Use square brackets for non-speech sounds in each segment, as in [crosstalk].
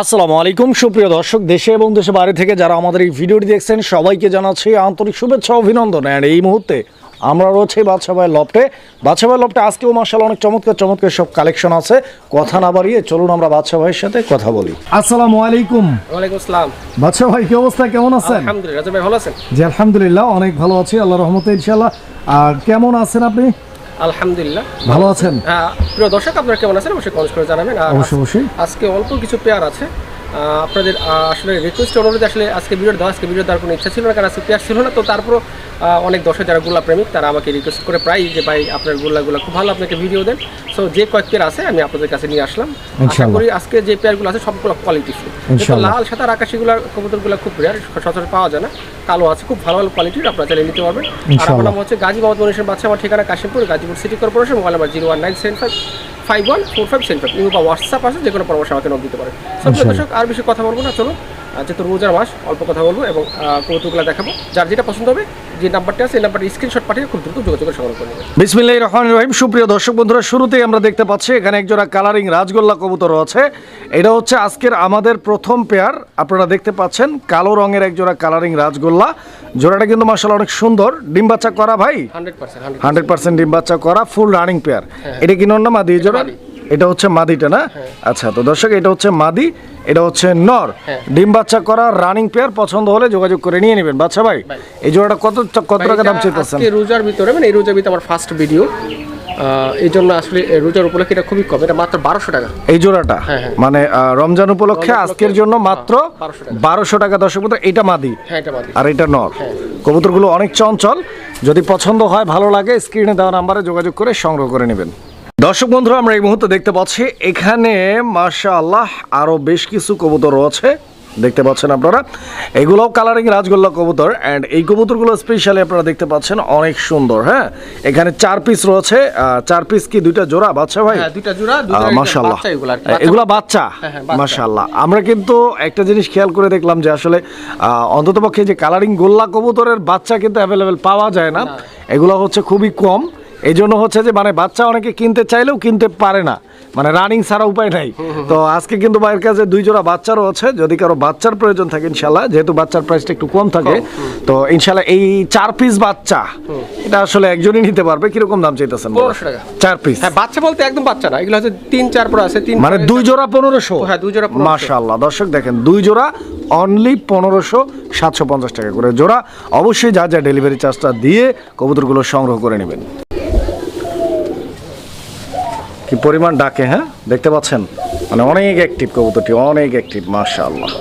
আসসালামু আলাইকুম সুপ্রিয় দর্শক দেশে এবং দেশে বাইরে থেকে যারা আমাদের এই ভিডিওটি দেখছেন সবাইকে জানাচ্ছি আন্তরিক শুভেচ্ছা অভিনন্দন। আর এই মুহূর্তে আমরা রয়েছি বাদশা ভাই লফটে। বাদশা ভাই লফটে আজকেও মার্শাল অনেক চমৎকার চমৎকার সব কালেকশন আছে। কথা না বাড়িয়ে চলুন আমরা বাদশা ভাইয়ের সাথে কথা বলি। আসসালামু আলাইকুম। ওয়ালাইকুম আসসালাম। ভাই কি অবস্থা? কেমন আছেন? আলহামদুলিল্লাহ ভাই ভালো আছেন? জি আলহামদুলিল্লাহ অনেক ভালো আছি আল্লাহ রহমতে ইনশাল্লাহ আর কেমন আছেন আপনি? আলহামদুলিল্লাহ। ভালো আছেন? হ্যাঁ প্রিয় দর্শক আপনারা কেমন আছেন? অবশ্যই কমেন্ট করে জানাবেন। আর অবশ্যই অবশ্যই। আজকে অল্প কিছু পেয়ার আছে। আপনাদের আসলে রিকোয়েস্ট অনুরোধে আসলে আজকে ভিডিও দেওয়া আজকে ভিডিও দেওয়ার কোনো ইচ্ছা ছিল না কারণ আজকে ছিল না তো তারপরও অনেক দর্শক যারা গোল্লা প্রেমিক তারা আমাকে রিকোয়েস্ট করে প্রায় যে ভাই আপনার গোল্লাগুলো খুব ভালো আপনাকে ভিডিও দেন। সো যে কয়েক পেয়ার আছে আমি আপনাদের কাছে নিয়ে আসলাম। আশা করি আজকে যে পেয়ারগুলো আছে সবগুলো কোয়ালিটিফুল ইনশাআল্লাহ। লাল সাদা আকাশিগুলো কবুতরগুলো খুব রেয়ার সচরাচর পাওয়া যায় না। কালো আছে খুব ভালো ভালো কোয়ালিটির আপনারা চাইলে নিতে পারবেন। আর আমার নাম হচ্ছে গাজী মোহাম্মদ মনীষের বাচ্চা আমার ঠিকানা Kashimpur Gazipur city corporation mobile number zero one nine seven five five one four five seven five বা হোয়াটসঅ্যাপ আছে যে কোনো পরামর্শ আমাকে নক দিতে পারে। সব দর্শক আর বেশি কথা বলব না চলো। যেহেতু রোজার মাস অল্প কথা বলব এবং কৌতুকগুলো দেখাবো। যার যেটা পছন্দ হবে যে নাম্বারটা আছে এই নাম্বারটা স্ক্রিনশট পাঠিয়ে খুব দ্রুত যোগাযোগের সংগ্রহ করে নেবেন। বিসমিল্লাহ রহমান রহিম। সুপ্রিয় দর্শক বন্ধুরা শুরুতেই আমরা দেখতে পাচ্ছি এখানে একজোড়া কালারিং রাজগোল্লা কবুতর আছে এটা হচ্ছে আজকের আমাদের প্রথম পেয়ার আপনারা দেখতে পাচ্ছেন কালো রঙের একজোড়া কালারিং রাজগোল্লা। জোড়াটা কিন্তু মাসাল অনেক সুন্দর। ডিম বাচ্চা করা ভাই? Hundred percent hundred hundred percent ডিম বাচ্চা করা ফুল রানিং পেয়ার এটা কি নর না মাদি জোড়া। এটা হচ্ছে মাদিটা না? আচ্ছা তো দর্শক এটা হচ্ছে মাদি এটা হচ্ছে নর। হ্যাঁ। ডিম বাচ্চা করা রানিং পেয়ার পছন্দ হলে যোগাযোগ করে নিয়ে নেবেন। বাচ্চা ভাই এই জোড়াটা কত কত টাকা দাম চাইতেছেন? রোজার ভিতরে মানে এই রোজার ভিতরে আমার ফার্স্ট ভিডিও এই জন্য আসলে রোজার উপলক্ষে এটা খুবই কম। এটা মাত্র বারোশো টাকা। এই জোড়াটা? হ্যাঁ, হ্যাঁ। মানে রমজান উপলক্ষে আজকের জন্য মাত্র হ্যাঁ, 1200 টাকা। বারোশো টাকা দর্শক বন্ধু এটা মাদি। হ্যাঁ এটা মাদি। আর এটা নর। হ্যাঁ। কবুতরগুলো অনেক চঞ্চল। যদি পছন্দ হয় ভালো লাগে স্ক্রিনে দেওয়া নাম্বারে যোগাযোগ করে সংগ্রহ করে নেবেন। দর্শক বন্ধুরা আমরা এই মুহূর্তে দেখতে পাচ্ছি এখানে মাশাআল্লাহ আরও বেশ কিছু কবুতর রয়েছে। দেখতে পাচ্ছেন আপনারা এগুলোও কালারিং রাজগোল্লা কবুতর অ্যান্ড এই কবুতরগুলো স্পেশালি আপনারা দেখতে পাচ্ছেন অনেক সুন্দর হ্যাঁ? এখানে চার পিস রয়েছে চার পিস কি দুইটা জোড়া বাচ্চা ভাই? হ্যাঁ দুইটা জোড়া এগুলো বাচ্চা- হ্যাঁ, হ্যাঁ, বাচ্চা। মাশাল্লাহ আমরা কিন্তু একটা জিনিস খেয়াল করে দেখলাম যে আসলে অন্তত পক্ষে যে কালারিং গোল্লা কবুতরের বাচ্চা কিন্তু অ্যাভেলেবেল পাওয়া যায় না। এগুলো হচ্ছে খুবই কম। এই জন্য হচ্ছে যে মানে বাচ্চা অনেকে কিনতে চাইলেও কিনতে পারে না। মানে রানিং ছাড়া উপায় নাই। তো আজকে কিন্তু ভাইয়ের কাছে দুই জোড়া বাচ্চারও আছে। যদি কারও বাচ্চার প্রয়োজন থাকে ইনশাল্লাহ যেহেতু বাচ্চার প্রাইসটা একটু কম থাকে তো ইনশাল্লাহ এই চার পিস বাচ্চা এটা আসলে একজনই নিতে পারবে। কীরকম দাম চাইতেছেন চার পিস হ্যাঁ বাচ্চা বলতে একদম বাচ্চা না এগুলো হচ্ছে তিন চার পর আছে তিন মানে দুই জোড়া পনেরোশো? হ্যাঁ, দুই জোড়া 1500 মাশাল্লাহ দর্শক দেখেন দুই জোড়া অনলি পনেরোশো সাতশো পঞ্চাশ টাকা করে জোড়া। অবশ্যই যা যা ডেলিভারি চার্জটা দিয়ে কবুতরগুলো সংগ্রহ করে নেবেন। কি পরিমাণ ডাকে হ্যাঁ? দেখতে পাচ্ছেন? মানে অনেক অ্যাক্টিভ কবুতরটি, অনেক অ্যাক্টিভ মাশাল্লাহ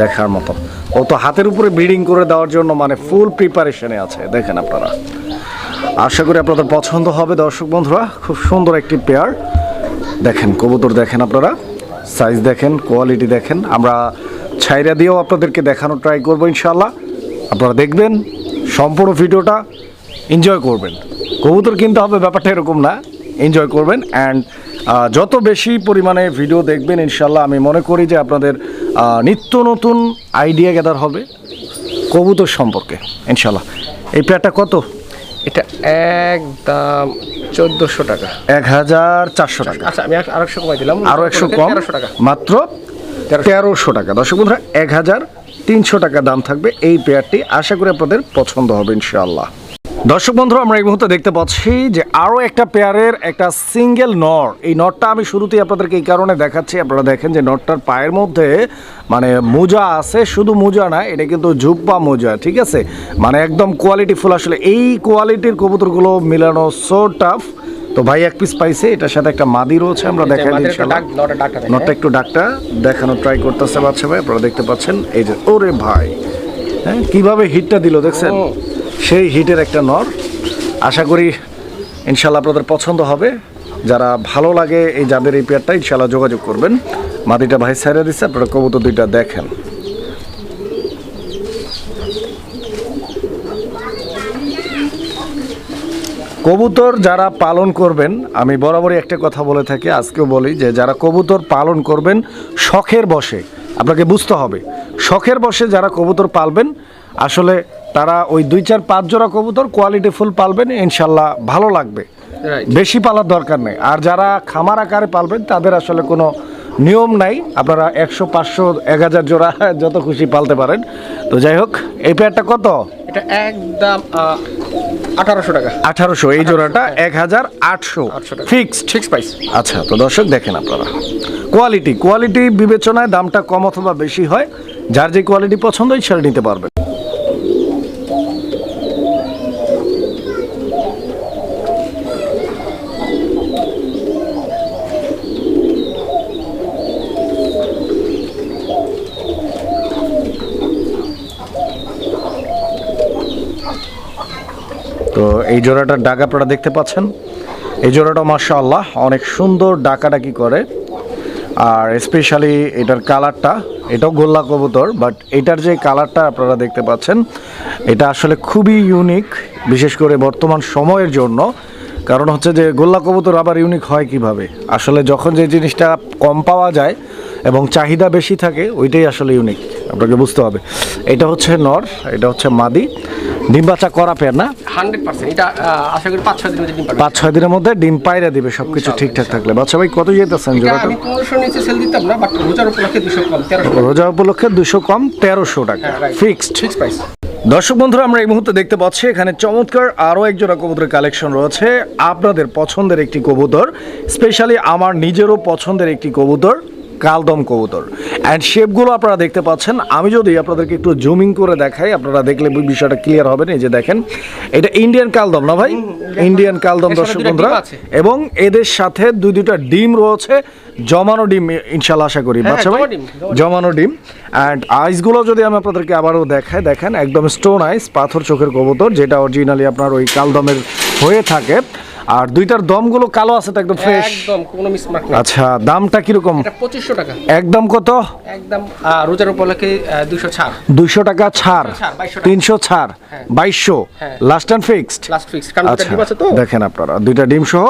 দেখার মতো। ও তো হাতের উপরে ব্রিডিং করে দেওয়ার জন্য মানে ফুল প্রিপারেশনে আছে, দেখেন আপনারা। আশা করি আপনাদের পছন্দ হবে, দর্শক বন্ধুরা। খুব সুন্দর একটি পেয়ার দেখেন, কবুতর দেখেন আপনারা। সাইজ দেখেন কোয়ালিটি দেখেন। আমরা ছাইরা দিয়েও আপনাদেরকে দেখানোর ট্রাই করব ইনশাল্লাহ আপনারা দেখবেন, সম্পূর্ণ ভিডিওটা এনজয় করবেন। কবুতর কিনতে হবে, ব্যাপারটা এরকম না। এনজয় করবেন অ্যান্ড যত বেশি পরিমাণে ভিডিও দেখবেন ইনশাল্লাহ আমি মনে করি যে আপনাদের নিত্য নতুন আইডিয়া গ্যাদার হবে কবুতর সম্পর্কে ইনশাল্লাহ এই পেয়ারটা কত? এটা একদম চোদ্দোশো টাকা। এক হাজার চারশো টাকা। আচ্ছা আমি আর একশো কমাই দিলাম। আরও একশো কম টাকা। মাত্র তেরোশো। তেরোশো টাকা। দর্শক বন্ধুরা এক হাজার তিনশো টাকা দাম থাকবে এই পেয়ারটি আশা করি আপনাদের পছন্দ হবে ইনশাআল্লাহ। দর্শক বন্ধু আমরা এই মুহূর্তে দেখতে পাচ্ছি যে আরও একটা পেয়ারের একটা সিঙ্গেল নর। এই নটটা আমি শুরুতেই আপনাদেরকে এই কারণে দেখাচ্ছি। আপনারা দেখেন যে নটটার পায়ের মধ্যে মানে মোজা আছে শুধু মোজা না এটা কিন্তু জুব্বা মোজা ঠিক আছে? মানে একদম কোয়ালিটি ফুল আসলে এই কোয়ালিটির কবুতরগুলো মিলানো সো টাফ তো ভাই এক পিস পাইছে এটার সাথে একটা মাদি রয়েছে আমরা দেখাই দিই আমাদের একটা ডাকটা দেখেন। নটটা একটু ডাকটা দেখানো ট্রাই করতেছে বাচ্চা ভাই আপনারা দেখতে পাচ্ছেন। এই যে ওরে ভাই হ্যাঁ কীভাবে হিটটা দিল দেখছেন। সেই হিটের একটা নর। আশা করি ইনশাল্লাহ আপনাদের পছন্দ হবে। যারা ভালো লাগে এই যাদের এই পেয়ারটা ইনশাল্লাহ যোগাযোগ করবেন। মাটিটা ভাই সাইরা দিচ্ছে আপনারা কবুতর দুইটা দেখেন। কবুতর যারা পালন করবেন, আমি বরাবরই একটা কথা বলে থাকি, আজকেও বলি যে যারা কবুতর পালন করবেন, শখের বসে, আপনাকে বুঝতে হবে। শখের বসে যারা কবুতর পালবেন, আসলে তারা ওই দুই চার পাঁচ জোড়া কবুতর কোয়ালিটি ফুল পালবেন ইনশাল্লাহ ভালো লাগবে। বেশি পালার দরকার নেই। আর যারা খামার আকারে পালবেন তাদের আসলে কোনো নিয়ম নাই। আপনারা একশো পাঁচশো এক হাজার জোড়া [laughs] যত খুশি পালতে পারেন। তো যাই হোক এই পেয়ারটা কত? এটা একদম আঠারোশো টাকা। আঠারোশো এই জোড়াটা এক হাজার আটশো। 800 টাকা। ফিক্সড ফিক্স প্রাইস আচ্ছা তো দর্শক দেখেন আপনারা। কোয়ালিটি কোয়ালিটি বিবেচনায় দামটা কম অথবা বেশি হয়। যার যে কোয়ালিটি পছন্দ হয় সেটা নিতে পারবেন। তো এই জোড়াটার ডাক আপনারা দেখতে পাচ্ছেন। এই জোড়াটা মাশাআল্লাহ অনেক সুন্দর ডাকাডাকি করে। আর স্পেশালি এটার কালারটা, এটাও গোল্লা কবুতর বাট এটার যে কালারটা আপনারা দেখতে পাচ্ছেন, এটা আসলে খুবই ইউনিক বিশেষ করে বর্তমান সময়ের জন্য। কারণ হচ্ছে যে গোল্লা কবুতর আবার ইউনিক হয় কীভাবে? আসলে যখন যে জিনিসটা কম পাওয়া যায় এবং চাহিদা বেশি থাকে, ওইটাই আসলে ইউনিক আপনাকে বুঝতে হবে। এটা হচ্ছে নর, এটা হচ্ছে মাদি। ডিম বাচ্চা করা পেয়ার না? Hundred percent. এটা আশা করি পাঁচ ছয় দিনের মধ্যে ডিম পাঁচ ছয় দিনের মধ্যে ডিম পায়রা দিবে সবকিছু ঠিকঠাক থাকলে। বাচ্চা ভাই কত যেতেছেন জোড়াটা? আমি পনেরোশো নিচে সেল দিতাম না বাট রোজার উপলক্ষে দুশো কম তেরোশো। রোজা উপলক্ষে দুশো কম তেরোশো টাকা. ফিক্সড ফিক্স প্রাইস দর্শক বন্ধুরা আমরা এই মুহূর্তে দেখতে পাচ্ছি এখানে চমৎকার আরও এক জোড়া কবুতরের কালেকশন রয়েছে। আপনাদের পছন্দের একটি কবুতর স্পেশালি আমার নিজেরও পছন্দের একটি কবুতর। কালদম কবুতর। অ্যান্ড শেপগুলো আপনারা দেখতে পাচ্ছেন। আমি যদি আপনাদেরকে একটু জুমিং করে দেখাই আপনারা দেখলে বিষয়টা ক্লিয়ার হবে এই যে দেখেন। এটা ইন্ডিয়ান কালদম না ভাই? ইন্ডিয়ান কালদম দর্শক বন্ধুরা। এবং এদের সাথে দুই দুটা ডিম রয়েছে। জমানো ডিম ইনশাল্লাহ আশা করি। হ্যাঁ, বাচ্চা ভাই। জমানো ডিম অ্যান্ড আইসগুলো যদি আমি আপনাদেরকে আবারও দেখাই দেখেন একদম স্টোন আইস পাথর চোখের কবুতর যেটা অরিজিনালি আপনার ওই কালদমের হয়ে থাকে। আর দুইটার দমগুলো কালো আছে তো একদম ফ্রেশ একদম কোনো মিসমার্ক নেই। আচ্ছা দামটা কীরকম? এটা পঁচিশশো টাকা। একদম কত? একদম রোজার উপলক্ষে দুশো ছাড়। দুইশো টাকা ছাড়। 300 ছাড়, 2200 টাকা। তিনশো ছাড়। হ্যাঁ। হ্যাঁ। Last and fixed last fix কারণ দুটা আচ্ছা ডিম আছে তো। দেখেন আপনারা দুইটা ডিম সহ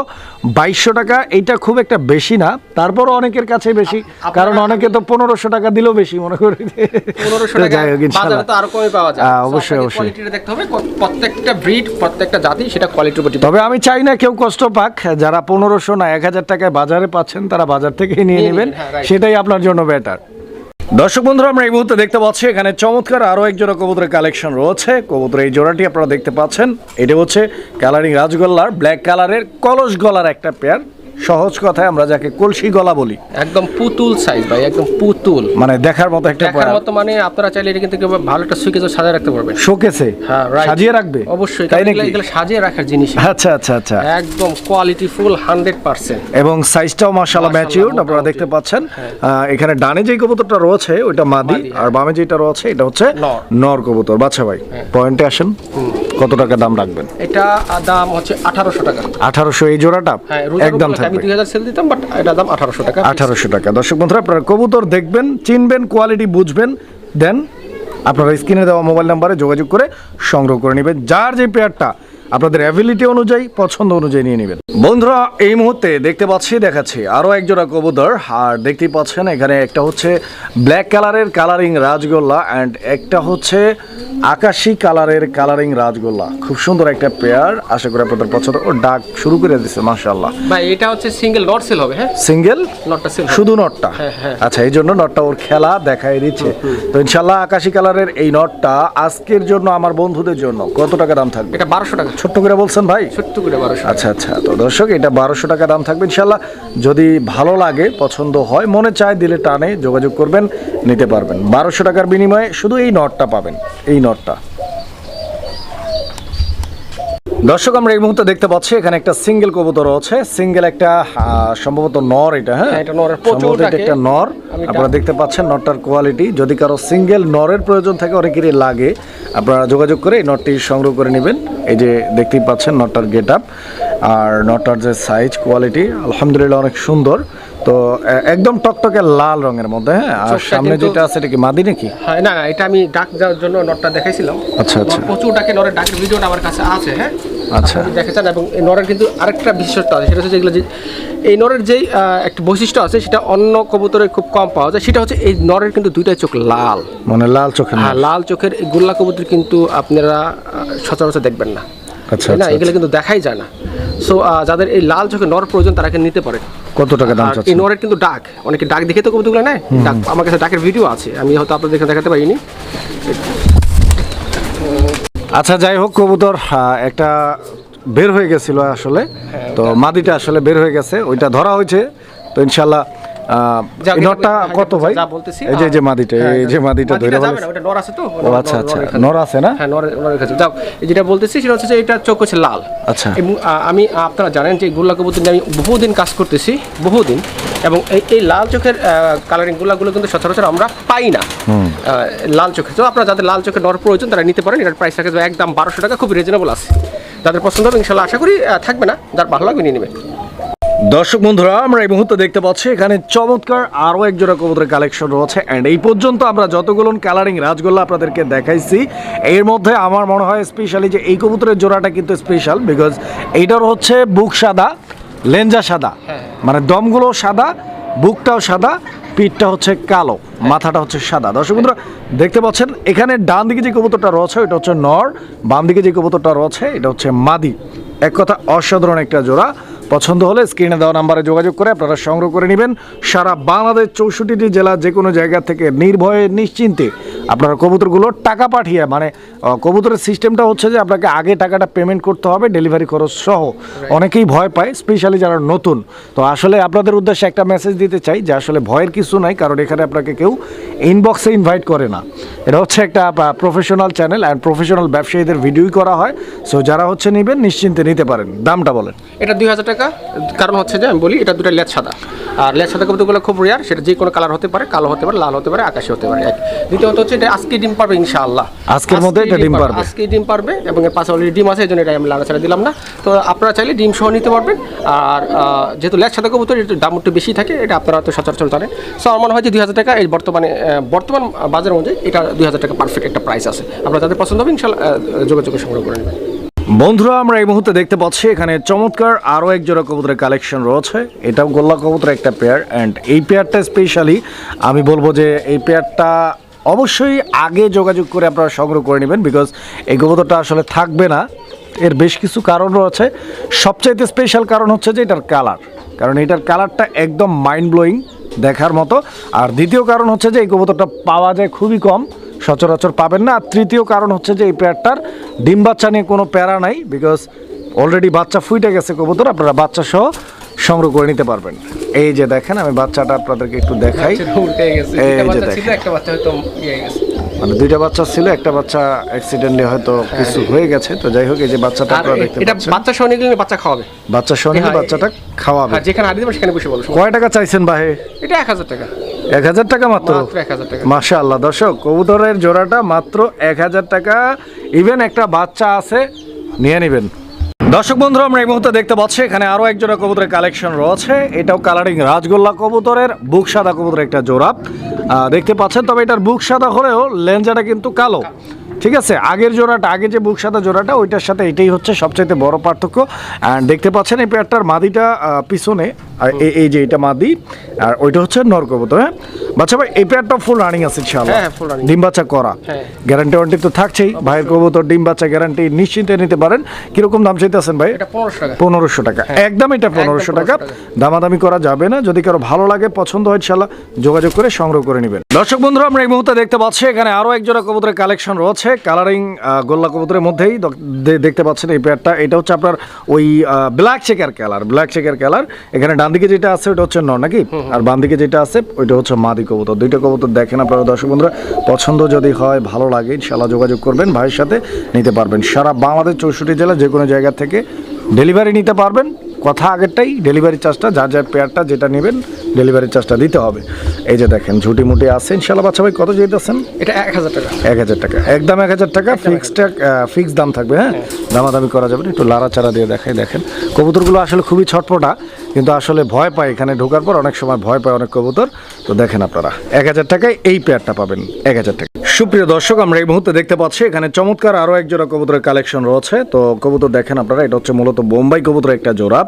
বাইশশো টাকা। এইটা খুব একটা বেশি না তারপরও অনেকের কাছে বেশি। কারণ অনেকে তো পনেরোশো টাকা দিলেও বেশি মনে করি। পনেরোশো তো টাকা। বাজারে তো আরও কমে পাওয়া যায়। অবশ্যই, অবশ্যই। কোয়ালিটিটা দেখতে হবে। প্রত্যেকটা ব্রিড প্রত্যেকটা জাতি সেটা কোয়ালিটির উপর তবে আমি চাই না কেউ কষ্ট পাক যারা পনেরোশো না এক হাজার টাকায় বাজারে পাচ্ছেন তারা বাজার থেকেই নিয়ে নেবেন। হ্যাঁ. সেটাই আপনার জন্য বেটার দর্শক বন্ধুরা আমরা এই মুহূর্তে দেখতে পাচ্ছি এখানে চমৎকার আরও এক জোড়া কবুতরের কালেকশন রয়েছে। কবুতরের এই জোড়াটি আপনারা দেখতে পাচ্ছেন। এটা হচ্ছে কালারিং রাজগোল্লার ব্ল্যাক কালারের কলস গলার একটা পেয়ার সহজ কথায় আমরা যাকে কলসি গলা বলি। একদম পুতুল সাইজ ভাই একদম পুতুল। মানে দেখার মতো একটা দেখার মতো মানে আপনারা চাইলে এটা কিন্তু ভালো একটা সুইকেজ সাজিয়ে রাখতে পারবেন। শোকেসে হ্যাঁ সাজিয়ে রাখবে? অবশ্যই তাই নাকি? এগুলো- সাজিয়ে রাখার জিনিস। আচ্ছা আচ্ছা আচ্ছা। একদম কোয়ালিটি ফুল হান্ড্রেড পার্সেন্ট এবং সাইজটাও মাশাআল্লাহ ম্যাচিউরড আপনারা দেখতে পাচ্ছেন। হ্যাঁ। এখানে ডানে যে কবুতরটা রয়েছে ওইটা মাদি মাদি, আর বামে যেটা রয়েছে এটা হচ্ছে নর। কবুতর। বাচ্চা ভাই হ্যাঁ। পয়েন্টে আসেন। কত টাকা দাম রাখবেন? এটা দাম হচ্ছে আঠারোশো টাকা। আঠারোশো এই জোড়াটা? হ্যাঁ একদম উপলক্ষে আমি দুই হাজার সেল দিতাম বাট এটা দাম আঠারোশো টাকা। আঠারোশো টাকা। দর্শক বন্ধুরা আপনারা কবুতর দেখবেন চিনবেন কোয়ালিটি বুঝবেন দেন আপনারা স্ক্রিনে দেওয়া মোবাইল নাম্বারে যোগাযোগ করে সংগ্রহ করে নেবেন। যার যে পেয়ারটা আপনাদের অ্যাবিলিটি অনুযায়ী পছন্দ অনুযায়ী নিয়ে নেবেন। বন্ধুরা এই মুহূর্তে দেখতে পাচ্ছি দেখাচ্ছি আরও একজোড়া কবুতর। আর দেখতেই পাচ্ছেন এখানে একটা হচ্ছে ব্ল্যাক কালারের কালারিং রাজগোল্লা অ্যান্ড একটা হচ্ছে আকাশি কালারের কালারিং রাজগোল্লা। খুব সুন্দর একটা পেয়ার আশা করি আপনাদের পছন্দ। ও ডাক শুরু করে দিচ্ছে মাশাল্লাহ ভাই এটা হচ্ছে সিঙ্গেল নট সেল হবে হ্যাঁ? সিঙ্গেল নটটা সেল শুধু নটটা হ্যাঁ, হ্যাঁ। আচ্ছা এই জন্য নটটা ওর খেলা দেখাই দিচ্ছে। তো ইনশাল্লাহ আকাশি কালারের এই নটটা আজকের জন্য আমার বন্ধুদের জন্য। কত টাকা দাম থাকবে? এটা বারোশো টাকা। ছোট্ট করে বলছেন ভাই? ছোট্ট করে বারোশো আচ্ছা আচ্ছা। তো দর্শক এটা বারোশো টাকা দাম থাকবে ইনশাল্লাহ যদি ভালো লাগে পছন্দ হয় মনে চায় দিলে টানে যোগাযোগ করবেন নিতে পারবেন। বারোশো টাকার বিনিময়ে শুধু এই নটটা পাবেন। এই নটটা। দর্শক আমরা এই মুহূর্তে দেখতে পাচ্ছি এখানে একটা সিঙ্গেল কবুতর আছে সিঙ্গেল একটা সম্ভবত নর এটা হ্যাঁ? হ্যাঁ, এটা নরের প্রচুর। একটা নর। আপনারা দেখতে পাচ্ছেন নটটার কোয়ালিটি যদি কারও সিঙ্গেল নরের প্রয়োজন থাকে অনেকেরই লাগে। আপনারা যোগাযোগ করে এই নটটি সংগ্রহ করে নেবেন। এই যে দেখতেই পাচ্ছেন নটটার গেট আপ আর নটটার যে সাইজ কোয়ালিটি আলহামদুলিল্লাহ অনেক সুন্দর। তো একদম টকটকে লাল রঙের মধ্যে হ্যাঁ? আর সামনে যেটা আছে এটা কি মাদি নাকি? হ্যাঁ না না এটা আমি ডাক যাওয়ার জন্য নটটা দেখাইছিলাম। আচ্ছা, আচ্ছা। প্রচুর ডাকে নরের ডাকের ভিডিওটা আমার কাছে আছে হ্যাঁ? আচ্ছা। আপনি দেখেছেন এবং এই নরের কিন্তু আরেকটা বিশেষত্ব আছে সেটা হচ্ছে যেগুলো যে এই নরের যেই একটা বৈশিষ্ট্য আছে সেটা অন্য কবুতরে খুব কম পাওয়া যায় সেটা হচ্ছে এই নরের কিন্তু দুইটাই চোখ লাল। মানে লাল চোখের হ্যাঁ লাল চোখের এই গোল্লা কবুতর কিন্তু আপনারা সচরাচর দেখবেন না। আচ্ছা না? আচ্ছা এগুলো কিন্তু দেখাই যায় না। সো যাদের এই লাল চোখের নর প্রয়োজন তারা নিতে পারে। কত টাকা দাম এই নরের কিন্তু ডাক। অনেকে ডাক দেখে তো কবুতরগুলো নেয়। ডাক আমার কাছে ডাকের ভিডিও আছে। আমি হয়তো আপনাদের দেখাতে পারিনি। আচ্ছা যাই হোক কবুতর একটা বের হয়ে গেছিল আসলে। তো মাদিটা আসলে বের হয়ে গেছে ওইটা ধরা হয়েছে। তো ইনশাল্লাহ নটটা হ্যাঁ, কত ভাই? যা বলতেছি, এই যে যে মাদিটা হ্যাঁ, এই যে মাদিটা ধরে মাদিটা যাবে না, ওটা নর আছে তো ও আচ্ছা আচ্ছা নর আছে না? হ্যাঁ নরের কাছে যাও যেটা বলতেছি সেটা হচ্ছে যে এটা চোখ হচ্ছে লাল। আচ্ছা। এবং আমি আপনারা জানেন যে গোল্লা কবুতর নিয়ে আমি বহুদিন কাজ করতেছি বহুদিন। এবং এই এই লাল চোখের কালারিং গোল্লাগুলো কিন্তু সচরাচর আমরা পাই না। লাল চোখের। তো আপনারা যাদের লাল চোখের নর প্রয়োজন তারা নিতে পারেন। এটার প্রাইস থাকে একদম বারোশো টাকা খুব রিজনেবল আছে। যাদের পছন্দ হবে ইনশাল্লাহ আশা করি থাকবে না যার ভালো লাগবে নিয়ে নেবে। দর্শক বন্ধুরা আমরা এই মুহূর্তে দেখতে পাচ্ছি এখানে চমৎকার আরও এক জোড়া কবুতরের কালেকশন রয়েছে। অ্যান্ড এই পর্যন্ত আমরা যতগুলো কালারিং রাজগোল্লা আপনাদেরকে দেখাইছি এর মধ্যে আমার মনে হয় স্পেশালি যে এই কবুতরের জোড়াটা কিন্তু স্পেশাল বিকজ এইটার হচ্ছে বুক সাদা লেঞ্জা সাদা। মানে দমগুলো সাদা বুকটাও সাদা পিঠটা হচ্ছে কালো মাথাটা হচ্ছে সাদা। দর্শক বন্ধুরা দেখতে পাচ্ছেন এখানে ডান দিকে যে কবুতরটা রয়েছে এটা হচ্ছে নর বাম দিকে যে কবুতরটা রয়েছে এটা হচ্ছে মাদি। এক কথা অসাধারণ একটা জোড়া। পছন্দ হলে স্ক্রিনে দেওয়া নাম্বারে যোগাযোগ করে আপনারা সংগ্রহ করে নেবেন। সারা বাংলাদেশ চৌষট্টিটি জেলা যে কোনো জায়গা থেকে নির্ভয়ে নিশ্চিন্তে আপনারা কবুতরগুলো টাকা পাঠিয়ে মানে কবুতরের সিস্টেমটা হচ্ছে যে আপনাকে আগে টাকাটা পেমেন্ট করতে হবে ডেলিভারি খরচ সহ। অনেকেই ভয় পায় স্পেশালি যারা নতুন। তো আসলে আপনাদের উদ্দেশ্যে একটা মেসেজ দিতে চাই যে আসলে ভয়ের কিছু নাই কারণ এখানে আপনাকে কেউ ইনবক্সে ইনভাইট করে না। এটা হচ্ছে একটা প্রফেশনাল চ্যানেল অ্যান্ড প্রফেশনাল ব্যবসায়ীদের ভিডিওই করা হয়। সো যারা হচ্ছে নেবেন নিশ্চিন্তে নিতে পারেন। দামটা বলেন। এটা দুই হাজার টাকা কারণ হচ্ছে যে আমি বলি এটা দুটো লেজ সাদা। আর লেজ সাদা কবুতরগুলো খুব রেয়ার সেটা যে কোনো কালার হতে পারে কালো হতে পারে লাল হতে পারে আকাশে হতে পারে এক দ্বিতীয়ত হচ্ছে এটা আজকে ডিম পারবে ইনশাআল্লাহ। আজকের মধ্যে এটা ডিম পারবে। আজকে ডিম পারবে এবং এর পাশে অলরেডি ডিম আছে এই জন্য এটা আমি লাড়াচাড়া দিলাম না। তো আপনারা চাইলে ডিম সহ নিতে পারবেন। আর যেহেতু লেজ সাদা কবুতর একটু দাম একটু বেশি থাকে এটা আপনারা তো সচরাচর জানেন। সো আমার মনে হয় যে দুই হাজার টাকা এই বর্তমানে বর্তমান বাজার অনুযায়ী এটা দুই হাজার টাকা পারফেক্ট একটা প্রাইস আছে। আপনারা যাদের পছন্দ হবে ইনশাল্লাহ আহ, যোগাযোগে সংগ্রহ করে নেবেন। বন্ধুরা, আমরা এই মুহূর্তে দেখতে পাচ্ছি, এখানে চমৎকার আরও এক জোড়া কবুতরের কালেকশন রয়েছে। এটাও গোল্লা কবুতরের একটা পেয়ার অ্যান্ড এই পেয়ারটা স্পেশালি আমি বলব যে এই পেয়ারটা অবশ্যই আগে যোগাযোগ করে আপনারা সংগ্রহ করে নেবেন বিকজ এই কবুতরটা আসলে থাকবে না। এর বেশ কিছু কারণ রয়েছে। সবচাইতে স্পেশাল কারণ হচ্ছে যে এটার কালার কারণ এটার কালারটা একদম মাইন্ড ব্লোয়িং দেখার মতো। আর দ্বিতীয় কারণ হচ্ছে যে এই কবুতরটা পাওয়া যায় খুবই কম। সচরাচর পাবেন না। আর তৃতীয় কারণ হচ্ছে যে এই পেয়ারটার ডিম বাচ্চা নিয়ে কোনো প্যারা নাই বিকজ অলরেডি বাচ্চা ফুইটে গেছে কবুতর আপনারা বাচ্চা সহ সংগ্রহ করে নিতে পারবেন। এই যে দেখেন আমি বাচ্চাটা আপনাদেরকে একটু দেখাই। এই দুইটা যে বাচ্চা ছিল একটা বাচ্চা হয়তো ইয়ে মানে দুইটা বাচ্চা ছিল একটা বাচ্চা অ্যাক্সিডেন্টলি হয়তো কিছু হয়ে। গেছে। তো যাই হোক এই যে বাচ্চাটা আপনারা দেখতে এটা বাচ্চা সহ নিয়ে গেলে বাচ্চা খাওয়াবে। বাচ্চা সহ নিলে হ্যাঁ, বাচ্চাটা খাওয়াবে। যেখানে হারিয়ে দেবেন সেখানে বসে বলো কয় টাকা চাইছেন ভাই? এটা এক হাজার টাকা। এক হাজার টাকা মাত্র? মাশা আল্লাহ দর্শক কবুতরের জোড়াটা মাত্র এক হাজার টাকা। ইভেন একটা বাচ্চা আছে নিয়ে নেবেন। দর্শক বন্ধুরা আমরা এই মুহূর্তে দেখতে পাচ্ছি এখানে আরও এক জোড়া কবুতরের কালেকশন রয়েছে। এটাও কালারিং রাজগোল্লা কবুতরের বুক সাদা কবুতরের একটা জোড়া। দেখতে পাচ্ছেন তবে এটার বুক সাদা হলেও লেঞ্জাটা কিন্তু কালো। ঠিক আছে? আগের জোড়াটা আগে যে বুক সাদা জোড়াটা ওইটার সাথে এটাই হচ্ছে সবচাইতে বড় পার্থক্য। অ্যান্ড দেখতে পাচ্ছেন এই পেয়ারটার মাদিটা পিছনে আর এই- যে এটা মাদি আর ওইটা হচ্ছে নর কবুতর হ্যাঁ? বাচ্চা ভাই এই পেয়ারটা ফুল রানিং আছে ইনশাআল্লাহ। হ্যাঁ। ডিম বাচ্চা করা। হ্যাঁ। গ্যারান্টি ওয়ারেন্টি তো থাকছেই। ভাইয়ের কবুতর ডিম বাচ্চা গ্যারান্টি নিশ্চিন্তে নিতে পারেন। কীরকম দাম চাইতেছেন ভাই? পনেরোশো টাকা। একদম এটা পনেরোশো টাকা। দামাদামি করা যাবে না। যদি কারও ভালো লাগে পছন্দ হয় ইনশাল্লাহ যোগাযোগ করে সংগ্রহ করে নেবেন। দর্শক বন্ধুরা আমরা এই মুহূর্তে দেখতে পাচ্ছি এখানে আরও এক জোড়া কবুতরের কালেকশন রয়েছে। কালারিং গোল্লা কবুতরের মধ্যেই দেখতে পাচ্ছেন এই পেয়ারটা এটা হচ্ছে আপনার ওই black checker colour black checker colour এখানে ডান দিকে যেটা আছে ওটা হচ্ছে নর নাকি? আর বাম দিকে যেটা আছে ওইটা হচ্ছে মাদি কবুতর। দুইটা কবুতর দেখেন আপনারা দর্শক বন্ধুরা পছন্দ যদি হয় ভালো লাগে ইনশাল্লাহ যোগাযোগ করবেন ভাইয়ের সাথে নিতে পারবেন। সারা বাংলাদেশ চৌষট্টি জেলা যে কোনো জায়গা থেকে ডেলিভারি নিতে পারবেন। কথা আগেরটাই ডেলিভারি চার্জটা যার যা পেয়ারটা যেটা নেবেন ডেলিভারি চার্জটা দিতে হবে। এই যে দেখেন ঝুটি মুটি আছে। ইনশাল্লাহ বাচ্চা ভাই কত যেতেছেন এটা এক হাজার টাকা। এক হাজার টাকা। একদম এক হাজার টাকা ফিক্সড ফিক্স দাম থাকবে হ্যাঁ? দামাদামি করা যাবে না একটু লাড়াচাড়া দিয়ে দেখাই দেখেন। কবুতরগুলো আসলে খুবই ছটপটা কিন্তু আসলে ভয় পায় এখানে ঢোকার পর অনেক সময় ভয় পায় অনেক কবুতর। তো দেখেন আপনারা এক হাজার টাকায় এই পেয়ারটা পাবেন এক হাজার টাকা। সুপ্রিয় দর্শক আমরা এই মুহূর্তে দেখতে পাচ্ছি এখানে চমৎকার আরও এক জোড়া কবুতরের কালেকশন রয়েছে। তো কবুতর দেখেন আপনারা এটা হচ্ছে মূলত বোম্বাই কবুতরের একটা জোড়া।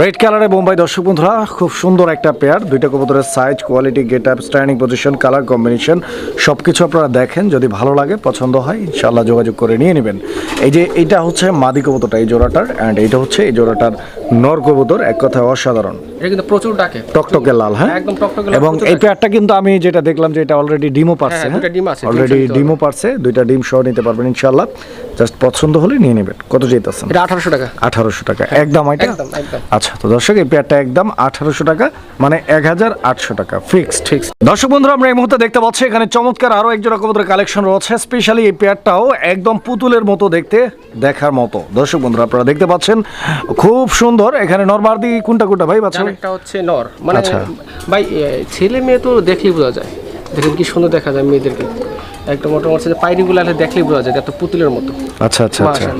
রেড কালারে বোম্বাই দর্শক বন্ধুরা খুব সুন্দর একটা পেয়ার দুইটা কবুতরের size quality get up standing position colour combination সব কিছু আপনারা দেখেন যদি ভালো লাগে পছন্দ হয় ইনশাল্লাহ যোগাযোগ করে নিয়ে নেবেন। এই যে এটা হচ্ছে মাদি কবুতরটা এই জোড়াটার অ্যান্ড এইটা হচ্ছে এই জোড়াটার নর কবুতর এক কথায় অসাধারণ। এটা কিন্তু প্রচুর ডাকে। টকটকে লাল হ্যাঁ? একদম টকটকে এবং এই পেয়ারটা কিন্তু আমি যেটা দেখলাম যে এটা অলরেডি ডিমও হ্যাঁ, ডিম আছে, ডিম অলরেডি ডিমও পারছে দুইটা ডিম সহ নিতে পারবেন ইনশাল্লাহ জাস্ট পছন্দ হলে নিয়ে নেবেন। কত যেতেছেন এটা আঠারোশো টাকা। আঠারোশো টাকা। একদম এটা? একদম, একদম। আচ্ছা তো দর্শক এই পেয়ারটা একদম আঠারোশো টাকা মানে এক হাজার আটশো টাকা ফিক্সড Fixed। দর্শক বন্ধুরা আমরা এই মুহূর্তে দেখতে পাচ্ছি এখানে চমৎকার আরও এক জোড়া কবুতরের কালেকশন রয়েছে স্পেশালি এই পেয়ারটাও একদম পুতুলের মতো দেখতে দেখার মতো। দর্শক বন্ধুরা আপনারা দেখতে পাচ্ছেন খুব সুন্দর। এখানে নরমার্দি কোনটা কোনটা ভাই? বাচ্চা একটা হচ্ছে নর। মানে আচ্ছা। ভাই ছেলে মেয়ে তো দেখলেই বোঝা যায়। দেখেন কি সুন্দর দেখা যায় মেয়েদেরকে। একটা মোটামুটি যে পাইরিগুলো আলে দেখলেই বোঝা যায় এত পুতুলের মতো। আচ্ছা আচ্ছা আচ্ছা।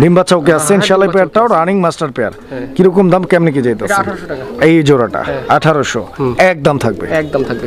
ডিম বাচ্চা ওকে আছে? হ্যাঁ, ইনশাআল্লাহ পেয়ারটাও রানিং মাস্টার পেয়ার কি রকম দাম কেমনে কি যাইতাছে? 1800 টাকা। এই জোড়াটা আঠারোশো। একদম থাকবে। একদম থাকবে।